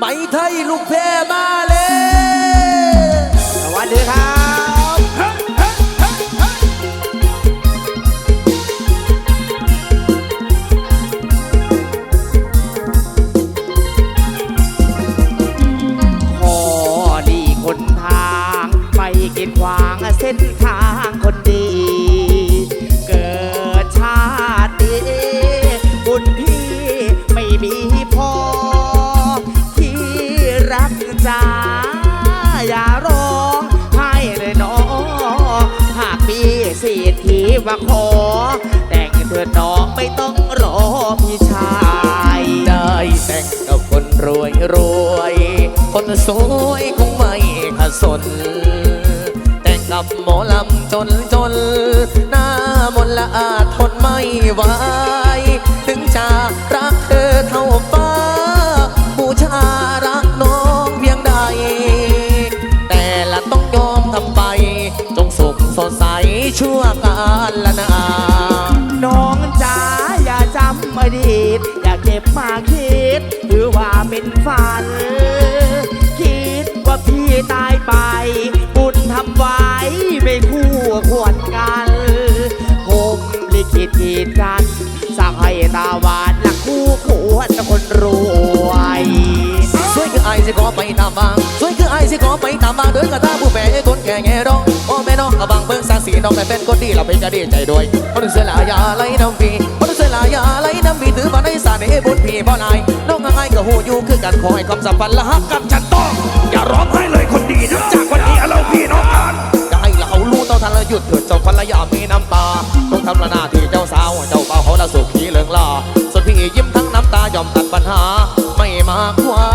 ไหมไทยลูกแพรมาเลย สวัสดีครับาขอ แต่งเถิดน้องไม่ต้องรอพี่ชาย ได้แต่งกับคนรวยรวย คนสวยคงไม่ขสน แต่งกับหมอลำจนจน หน้ามนละอาทนไม่ไหวถึงจะรักเธอเท่าฟ้าบูชารักน้องเพียงใด แต่ละต้องยอมทำไป จงสุขสดใสชั่วกา กีดกันสร้างให้ตาหวานและคู่ควรคนรวยสวยคือไอสิขอไปตามบางสวยคือไอสิขอไปตามบางเดินกระตาผู้แปรคนแก่แง่ร้องโอ้แม่น้องกระบังเบิ่งสร้างสีน้องแต่เป็นคนดีเราเป็นกระดีใจด้วยเพราะถึงเสียหลายยาไหลน้ำฟีเพราะถึงเสียหลายยาไหลน้ำฟีถือมาในสารในบุญพี่บ่นายน้องง่ายกับหูอยู่คือกันขอให้ความสัมพันธ์ละฮักกันฉันต้อง อย่าร้องไห้เลยคนดีนะจากวันนี้เราพี่น้องกันอย่าให้เรารู้ต้องทันละหยุดเถิดเจ้าภรรยามีน้ำตาต้องทำละหน้าที่ สุขีเหลืองลาส่วนพี่ยิ้มทั้งน้ำตายอมตัดปัญหา ไม่มาขวา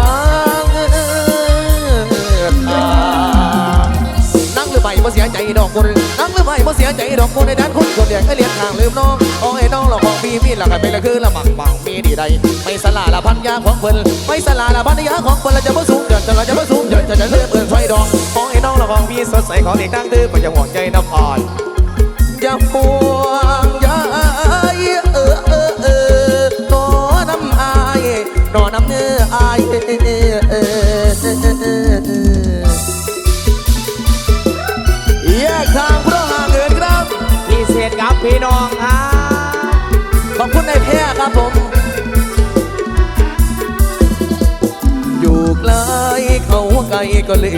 งนั่งหรือไม่มาเสียใจดอกคนนั่งหรือไม่มาเสียใจดอกคนในด้านคนคนเดียกให้เลี้ยงทางลืมน้องโอ้ยน้องเราของพี่พี่ละกันไปละคือละหมักบังมีดีใดไม่สลาละพันยาของเพิ่นไม่สลาละพันยาของเพิ่นเราจะมาสูงเดินจะเราจะมาสูงเดินจะจะเลื่อนเอื่นไฟดองโอ้ยน้องเราของพี่สดใสของเด็กตั้งตื้อมันจะห่วงใจน้ำอ่อนอย่าห่วง นอน้ำเนื้ออายเออเออเออเออเออแยกทางเพราะห่างเหินครับพี่เศษกับพี่น้องครับขอบคุณนายแพทย์ครับผม อยู่ไกลเขาไกลก็ลื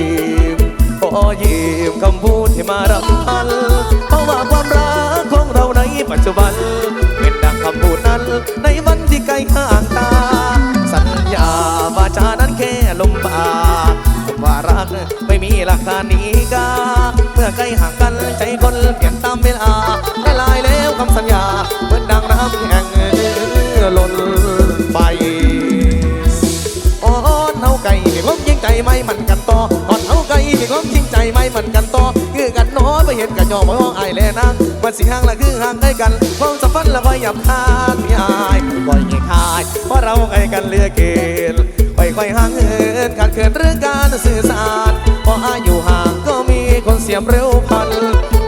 มขอยืมคำพูดที่มารำพันเพราะว่าความรักของเราในปัจจุบัน เป็นดังคำพูดนั้นในวันที่ไกลห่าง กานีกา เมื่อใกล้ห่างกันใจคนเปลี่ยนตามเวลาละลายแล้วคำสัญญาเหมือนดังน้ำแข็งล้นไปอ่อนเท่าไก่มีความจริงใจไม่มันกันต่ออ่อนเท่าไก่มีความจริงใจไม่มันกันต่อคือกันน้อยไปเห็นกันยอมมองไอายแลนางมันสิห่างละคือห่างได้กันความสัมพันธ์ละไว้หยับคานมีอายบ่อยง่ายคายเพราะเราใกล้กันเลือเกินค่อยห่างเหินขาดเขินเรื่องการสื่อสาร พออายุห่างก็มีคนเสียมเร็วพัน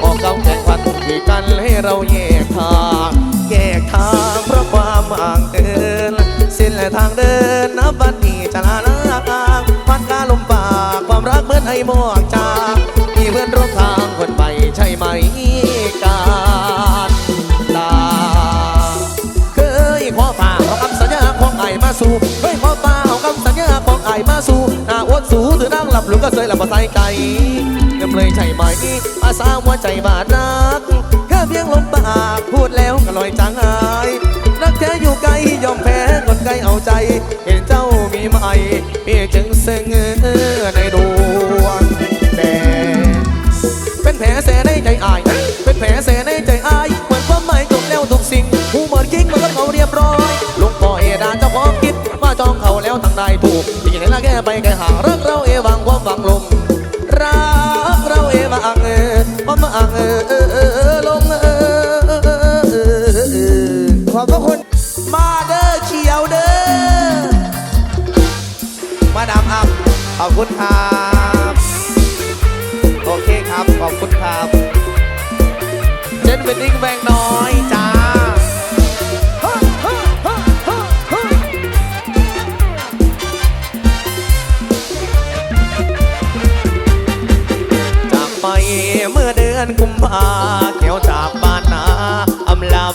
ออกเก่าแข่งพันคือกันให้เราแยกทางแยกทางเพราะความห่างเอินสิ้นและทางเดินนับวันนี้จะลาลางพันกาลมปากความรักเหมือนให้หมอกจางมีเพื่อนร่วมทางคนไปใช่ไหมการลาเคยขอฝ่าเอาคำสัญญาของไอ้มาสู่เคยขอฝ่าเอาคำสัญญาของไอ้มาสู่หน้าอดสูถือนั่ง หลับหลุมก็เคยหลับมาใส่ไก่เงิมเลยใช่ไหมอาสาหัวใจบาดนักแค่เพียงลมปากพูดแล้วก็ลอยจางหายรักแท้อยู่ไกลยอมแพ้คนไกลเอาใจ เห็นเจ้ามีไหมพี่จึงซึ้งในดวงแดงเป็นแผลแสในใจอาย เป็นแผลแสในใจอายเหมือนความหมายจบแล้วทุกสิ่งผู้เหมือนกิ้งมันก็เขาเรียบร้อยลวงพ่อเอดาเจ้าของคิดว่าจองเขาแล้วทางใดถูก ละแกไปแกหารักเราเอวังความหวังลมรักเราเอวังเออความหวังเออลงเออเออเออเออเออขอบพระคุณมาเด้อเขียวเด้อมาดามอัพขอบคุณครับโอเคครับขอบคุณครับเจนเป็นดิ้งแบงนอ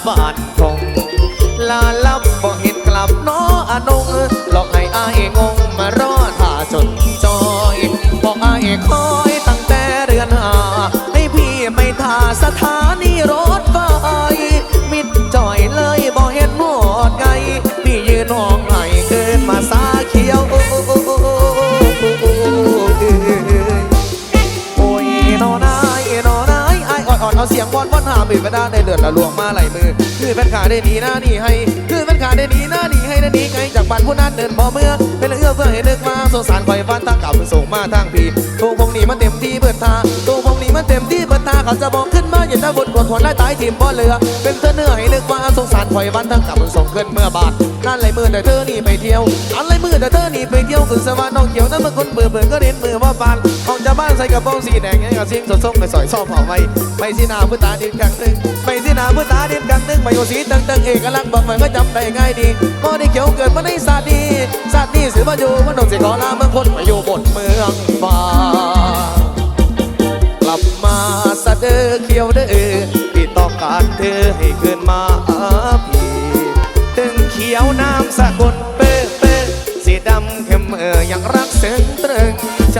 บ้านคงลาลับบ่เห็นกลับน้ออนงหลอกให้อายงง เอาเสียงบอลบอลหาบิดกระดาในเลือดละลวงมาไหลมือ คือแฟนขาได้หนีหน้าหนีให้ คือแฟนขาได้หนีหน้าหนีให้ได้หนีไกลจากบ้านผู้นั้นเดินบ่เมื่อเป็นเอื้อเพื่อให้นึกมาสงสารคอยฟันทางกลับส่งมาทางพีทุกวพงนี้มันเต็มที่เบิดทาตัวพง มันเต็มที่บิดทาเขาจะบอกขึ้นมาอย่าได้บนกดทนได้ตายทีมบ่เหลือ เป็นเธอเนื้อให้นึกว่าสงสารคอยฟันทางก่ามันส่งขึ้นเมื่อบาทนั่นไหลมือแต่เธอหนีไปเที่ยวอันไหลมือแต่เธอหนีไปเที่ยวขึ้นสวรรค์น้องเขียวนั่นมันคนเบื่อเบื่อก็เน้นมือว่าปานออกจากบ้านใส่กระโปรงสีแดงยังกับซิ่งสดส่งไปสอยซ่อมหอมไว้ไปสีหนาพื้ตาดินกลางตึงไปสีหนาพื้ตาดินกลางตึงไปโยสีตึงตึงเอกลักษณ์บอกมันก็จำได้ง่ายดีพอได้เขียวเกิดมาในศาสตร์ดีศาสตร์นี้สืบมาอยู่มันต้องเสียขอลาเมืองคนมาอยู่บนเมืองฟ้า ลับมาสะเดอเขียวเด้อพี่ต้องการเธอให้คืนมาพี่ตึงเขียวน้ำสะกดเป๊ะเป๊ะสีดำเข้มเออยังรักเส้นตรึงใจ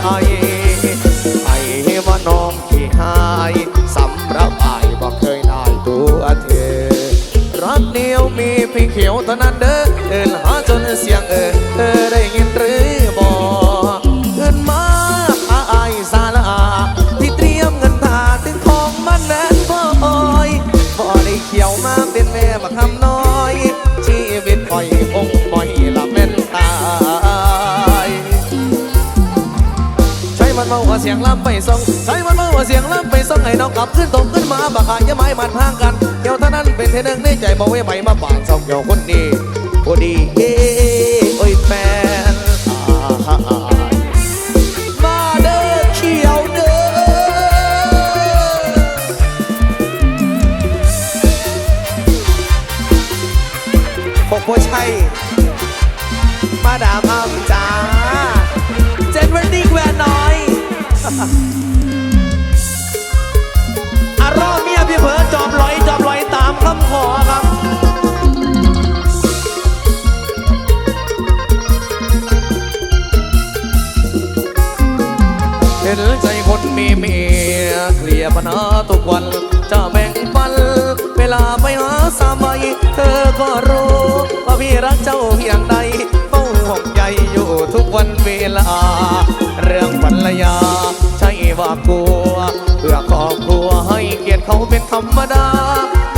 ยงลำไปส่งใช้มันมาว่าเสียงลำไปส่งให้น้องกลับขึ้นตกขึ้นมาบักหายไม้มันห่างกันเกี่ยวเท่านั้นเป็นเทนึงในใจบอกไว้ไหมมาป่านส่งเกี่ยวคนดีโอดีเอ้โอ้ยแฟนมาเด้อเขียวเด้อพวกผู้ชัยมาดามอ้ำจ้าเจนวันดีแควน้อย อารอเมียพี่เผลอจอมลอยจอมลอยตามคำขอครับเห็นใจคนมีเมียเคลียร์ปัญหาทุกวัน จะแบ่งปัน เวลาไปหาสามัยเธอก็รู้ ว่าพี่รักเจ้าเพียงใด วันเวลา เรื่องภรรยา ใช่ว่ากลัว เพื่อครอบครัวให้เกียรติเขาเป็นธรรมดา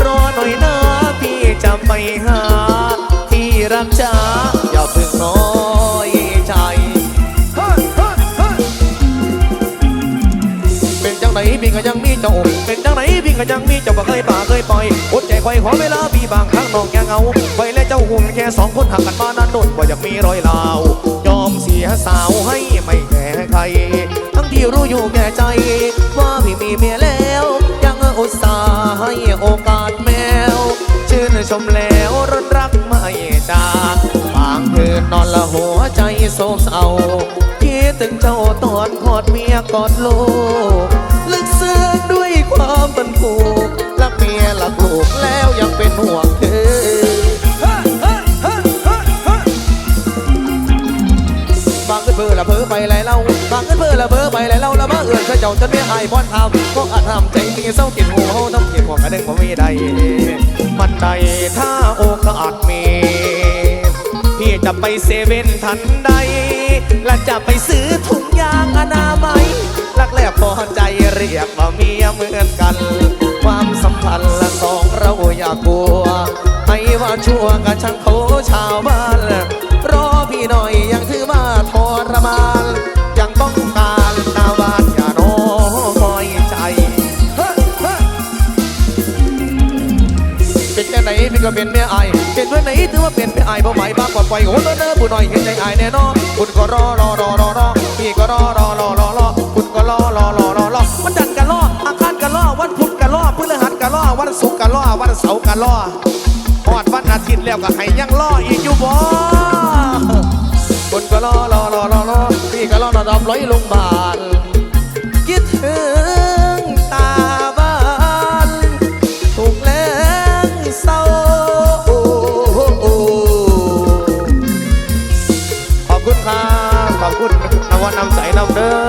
รอหน่อยนะพี่จะไปหา ที่รักจ้าอย่าเพิ่งน้อยใจ เป็นจังไหนพี่ก็ยังมีเจ้าอกเป็น พี่ก็ยังมีเจ้าบ่เคยป่าเคยปล่อยอดใจคอยขอเวลาพี่บางครั้งน้องแกเงาไว้และเจ้าห่วงแค่สองคนหักกันมานานโดนว่าอยากมีรอยลาวยอมเสียสาวให้ไม่แก่ใคร ทั้งที่รู้อยู่แก่ใจ ว่าพี่มีเมียแล้ว ยังอุตส่าห์ให้โอกาสแมว ชื่นชมแล้วรนรักไม่จางบางคืนนอนละหัวใจโศกเศร้าคิดถึงเจ้าตอนกอดเมียกอดลูกลึก ความเป็นผูกรักเมียรักลูกแล้วยังเป็นห่วงเธอบางเงินเพื่อละเพ้อไปไหลเล่าบางเงินเพื่อละเพ้อไปไหลเล่าละมาเอื่นข้าเจ้าจนไม่อายพอนทำก็อาจทำใจมีเศร้ากินหัวเขาต้องเก็บหัวกระเด้งบ่มีใดมันใดถ้าโอกาสมีพี่จะไปเซเว่นทันใด และจะไปซื้อถุงยางอนามัยรักแรกพอใจเรียกว่าเมียเหมือน เราอย่ากลัวให้ว่าชั่วกับช่างเขาชาวบ้านรอพี่หน่อยยังถือว่าทรมานยังต้องการนาวานอย่าน้อยใจเป็นจังไหนพี่ก็เป็นแม่ไอเป็นเพื่อนไหนถือว่าเป็นแม่ไอเพราะหมายบ้างปลอดปล่อยโอ้โหเด้อผู้น้อยเห็นใจไอแน่นอนคุณก็รอรอรอรอรอพี่ก็รอรอรอรอ เสารกะล่อหอดวันอาทิตย์แล้วก็ให้ยังล่ออีกอยู่บ่คนก็ล่อล่อล่อล่อล่อพี่ก็ล่อรอดมร้อยลงบาทคิดถึงตาบ้านถูกแรงเศร้าขอบคุณครับขอบคุณนวันนำใสนำเด้อ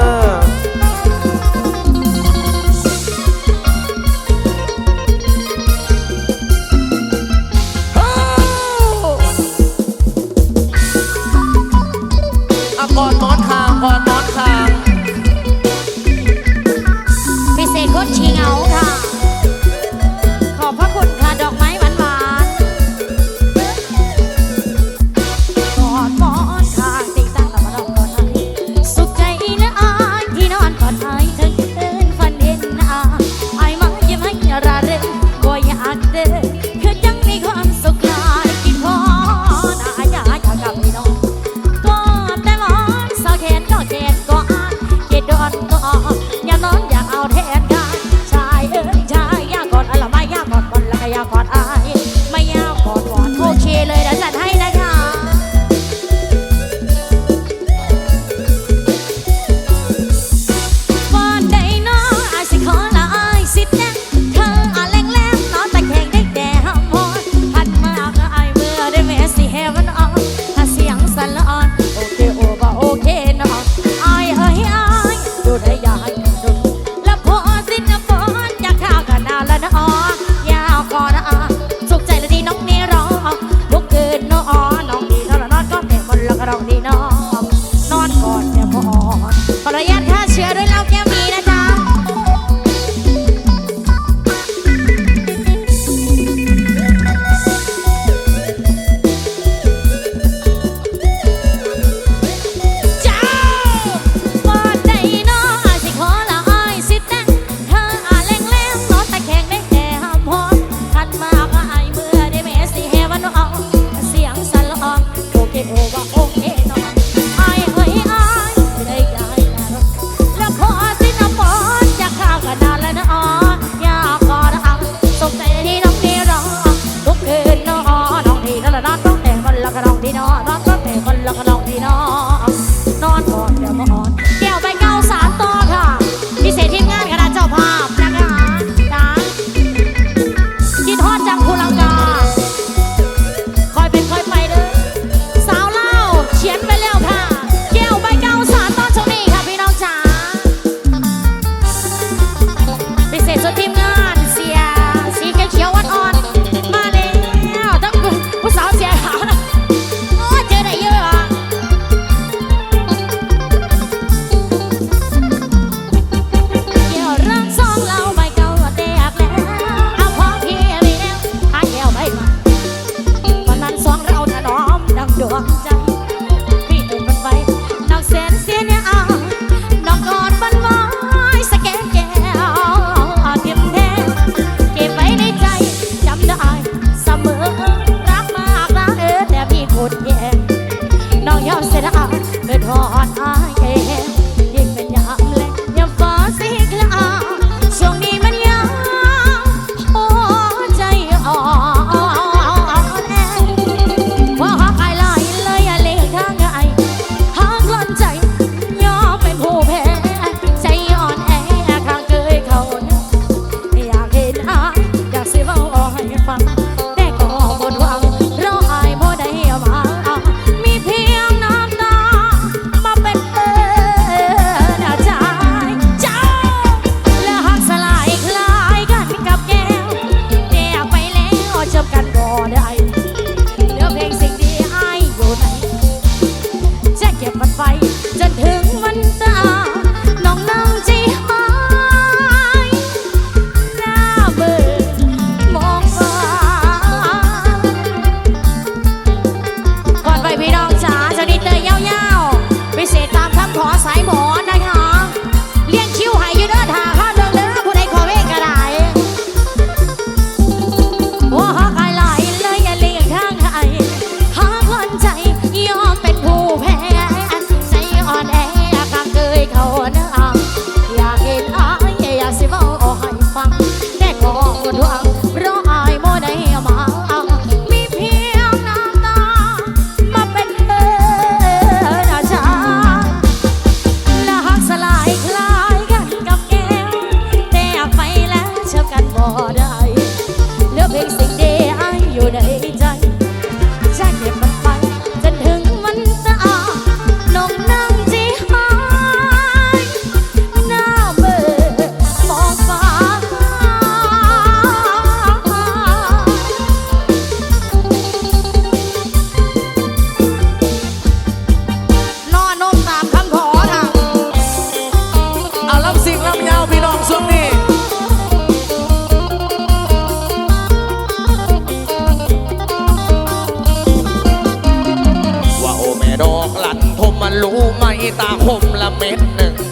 คน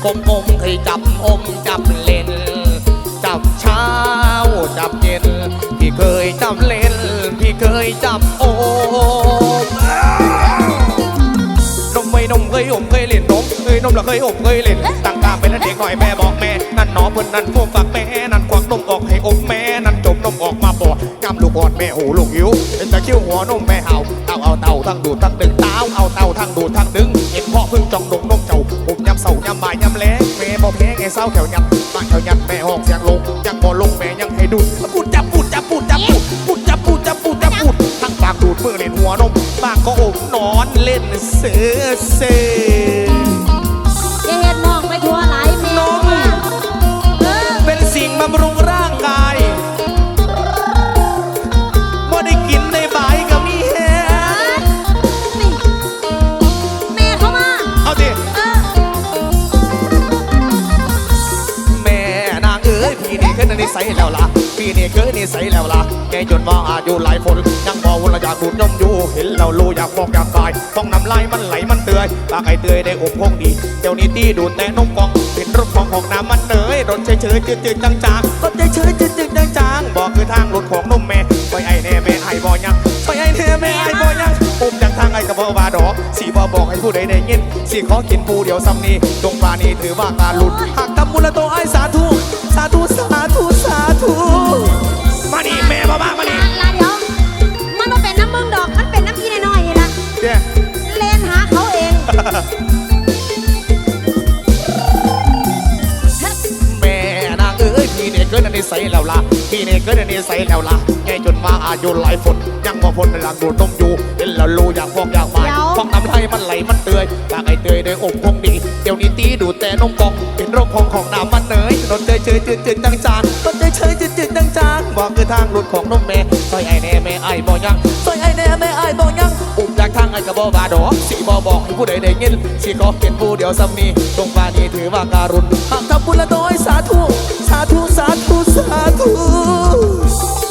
กลมๆเคยจับอมจับเล่น จับเช้าจับเย็น พี่เคยจับเล่น พี่เคยจับโอมนมไม่นมเคยอมเคยเล่นนมเคยนมและเคยอมเคยเล่นตั้งกามเป็นเด็กหน่อยแม่บอกแม่นั่นหนอเพิ่นนั่นพวกฝักแม่นั่นควักนมออกให้อมแม่นั่นจมนมออกมาบอกกำลูกอ่อนแม่โหลูกหิวเป็นตะคิ้วหัวนมแม่เห่าเอาเอาเต่าทั้งดูดทั้งดึงเต้าเอาเต่าทั้งดูดทั้งดึงเห็นพ่อพึ่งจ้องดงนมเจ้าำเสายำบ่ายยำแล้งแม่บอกแพ้ไงเศร้าแถวยันบ้านแถวยันแม่หอกเสียงลงยังบ่ลงแม่ยังให้ดูดปูดจับปูดจับปูดจับปูดปูดจับปูดจับปูดจับปูดทั้งปากดูดมือเล่นหัวนมปากก็อมนอนเล่นเสือเสือ ลีนี่เคยนิสัยแล้วล่ะแกจนว่าอายุหลายคนยังบอกว่าอยากดูดนมอยู่เห็นเราลูอยากฟอกอยากตายฟองน้ำลายมันไหลมันเตือยปากไอเตือยได้อบคงดีเดี๋ยวนี้ตีดูดแต่นมกองเป็นรูปของของน้ำมันเนยรถเฉยเฉยจืดจืดจางจางรถเฉยเฉยจืดจืดจางจางบอกคือทางรถของนมแม่ไปไอแน่แม่ไอบ่ยังไปไอแน่แม่ไอบ่ยังอุ้มจากทางไอกระบอกว่าดอกสีบอบอกให้ผู้ใดได้ยินสีขอกินผู้เดียวซ้ำนี้จงปานีถือว่าการหลุดหากทำมูลโตไอสาธุสาธุสาธุ ธุมานี่แม่บ้าบ้ามานี่ลาเดี๋ยวมันบ่เป็นน้ำมึงดอก มันเป็นน้ำพี่น้อยๆนี่ล่ะเนี่ยเล่นหาเขาเองแม่นางเอ้ยพี่เนี่ยเกิดในนิสัยแล้วล่ะพี่เนี่ยเกิดในนิสัยแล้วล่ะแกจนมาอายุหลายฝนยังบ่พ้นในหลังดูดนมอยู่เห็นแล้วรู้อยากฟอกอยากหมายเดี๋ยวฟอกน้ำไหลมันไหลมันเตยปากไอเตยได้อบคงดี เดี๋ยวนี้ตีดูดแต่นมกองเป็นโรคของของน้ำมันเนยรถเตยเฉยจืดจืดจางจางรถเตยเฉยจืดจืดจางจางบอกคือทางหลุดของนมแม่ซอยไอแน่แม่ไอบ่ยังซอยไอแน่แม่ไอบ่ยังอุ้มจากทางไอกระบอกบาดอสีบอบอกให้ผู้ใดได้ยินสีขอเขียนผู้เดียวซ้ำนี้ตรงปานี้ถือว่าการุณหากทำบุญละน้อยสาธุสาธุสาธุสาธุ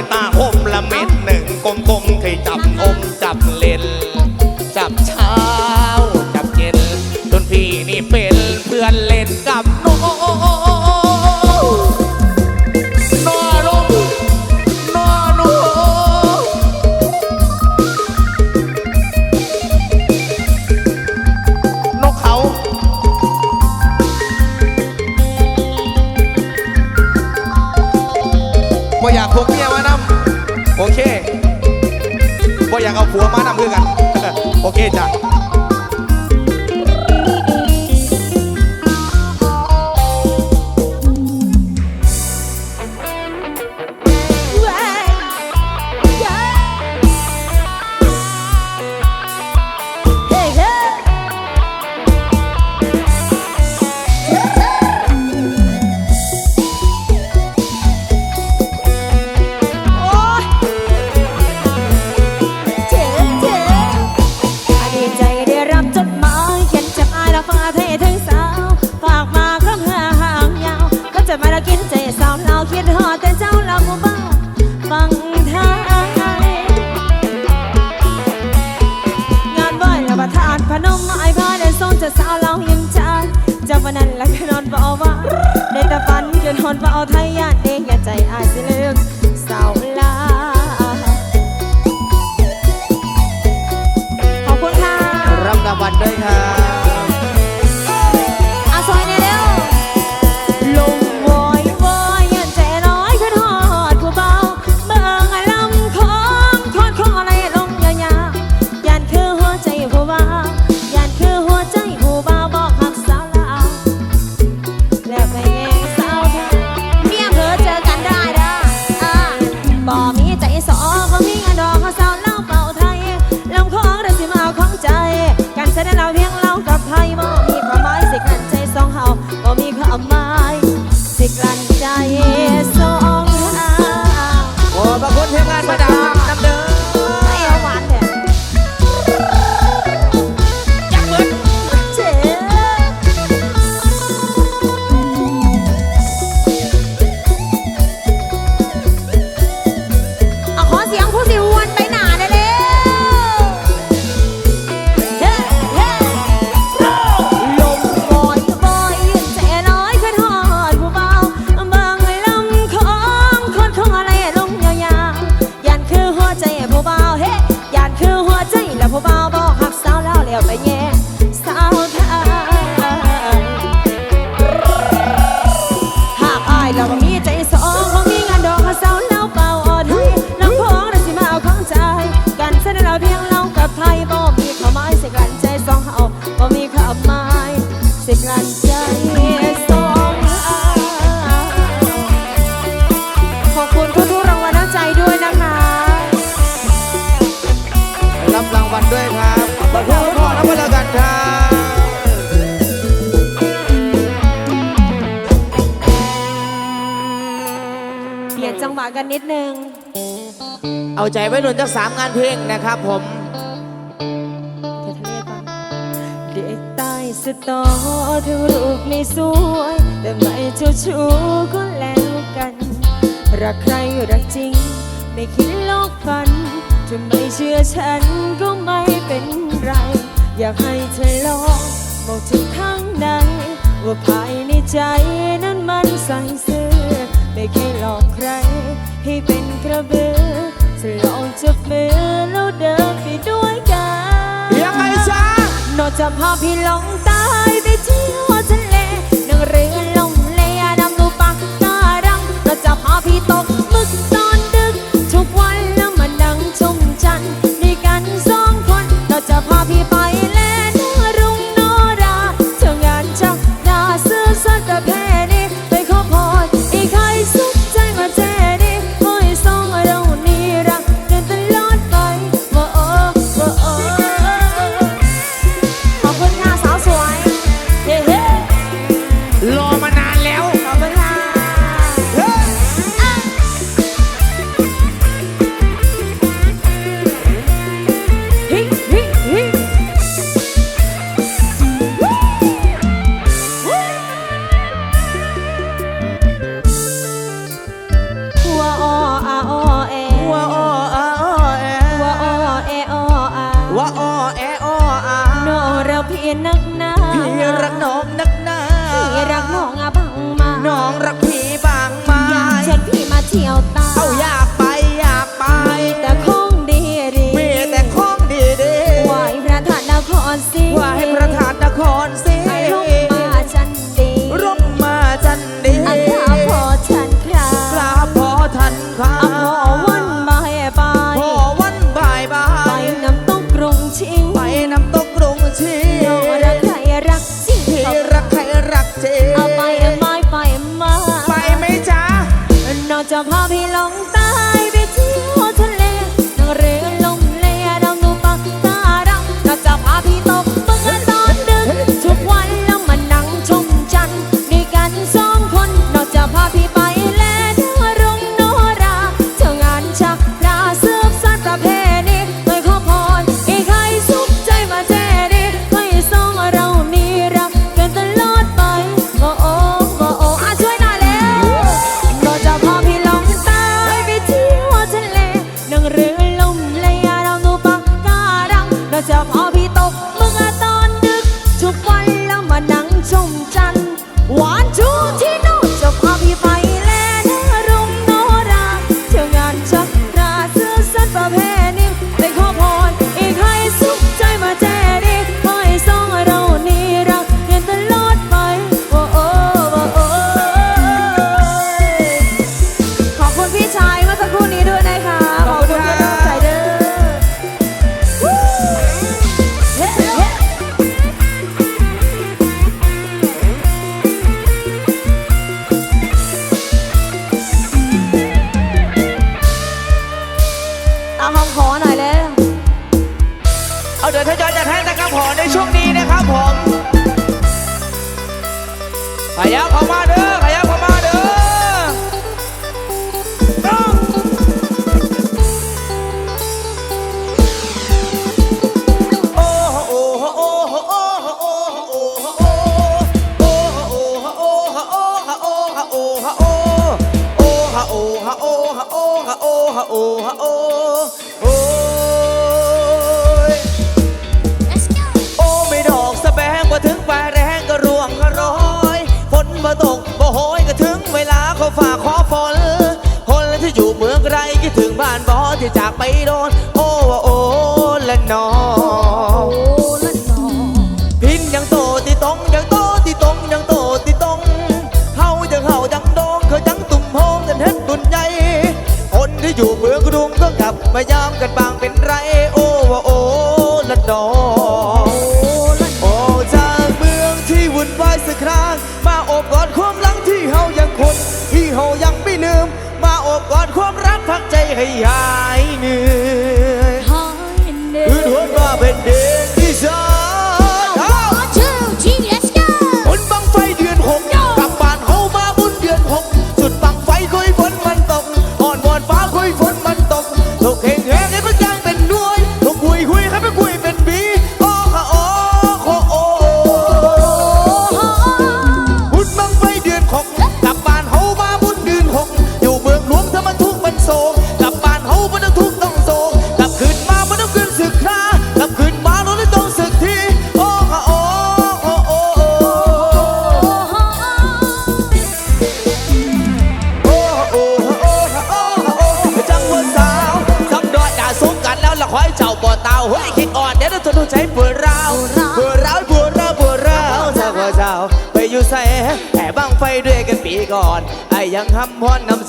รู้ไสาวเรายังจาจำวันนั้นและก็นอนเบาว่าได้แต่ฝันจนหอนเบาไทยยานเองอย่าใจอายสิลืม นิดนึง เอาใจไว้หนุนจากสามงานเพลงนะครับผมเด็กใต้สตอเธอรูปไม่สวย แต่ไม่เจ้าชู้ก็แล้วกัน รักใครรักจริง ไม่คิดโลกฝันจะไม่เชื่อฉันก็ไม่เป็นไร อยากให้เธอลองบอกถึงข้างในว่าภายในใจนั้นมันใส่นส ไม่เคยหลอกใคร ให้เป็นกระเบือจะลองจับมือแล้วเดินไปด้วยกันยังไงจ๊ะนอกจาพาพี่ลงใต้ไปเที่ยวทะเลนั่งเรือลงเลดำดูปักการังนอกจะพาพี่ตก พอพีหลงตา ที่จากไปโดน โอ้ว่าโอ้ละนอโอ้ละนอพินยังโตที่ตรงยังโตที่ตรงยังโตที่ตรงเฮาจังเฮาจังโดงเคยจังตุ่มโฮงกันเฮ็ดตุนใหญ่คนที่อยู่เมืองกรุงก็กลับมายามกันบางเป็นไรโให้หายเหนื่อย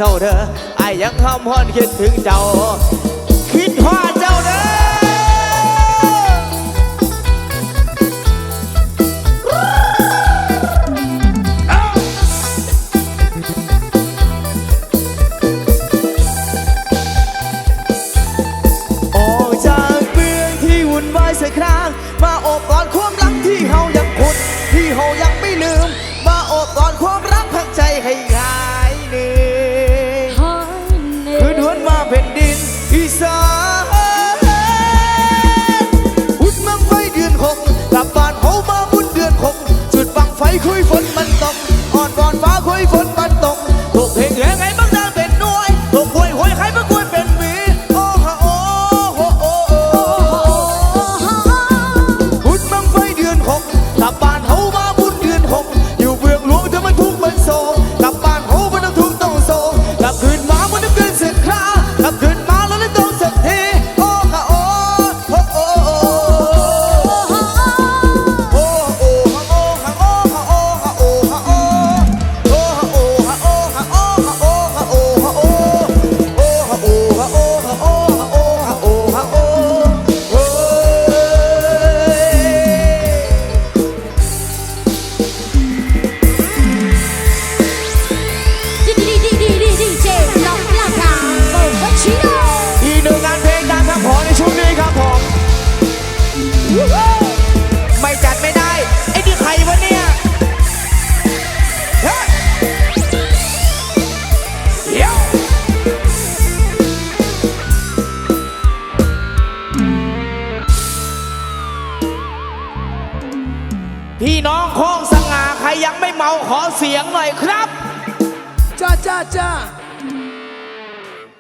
เศร้าเด้อไอ้ยังห้ามห้อนคิดถึงเจ้า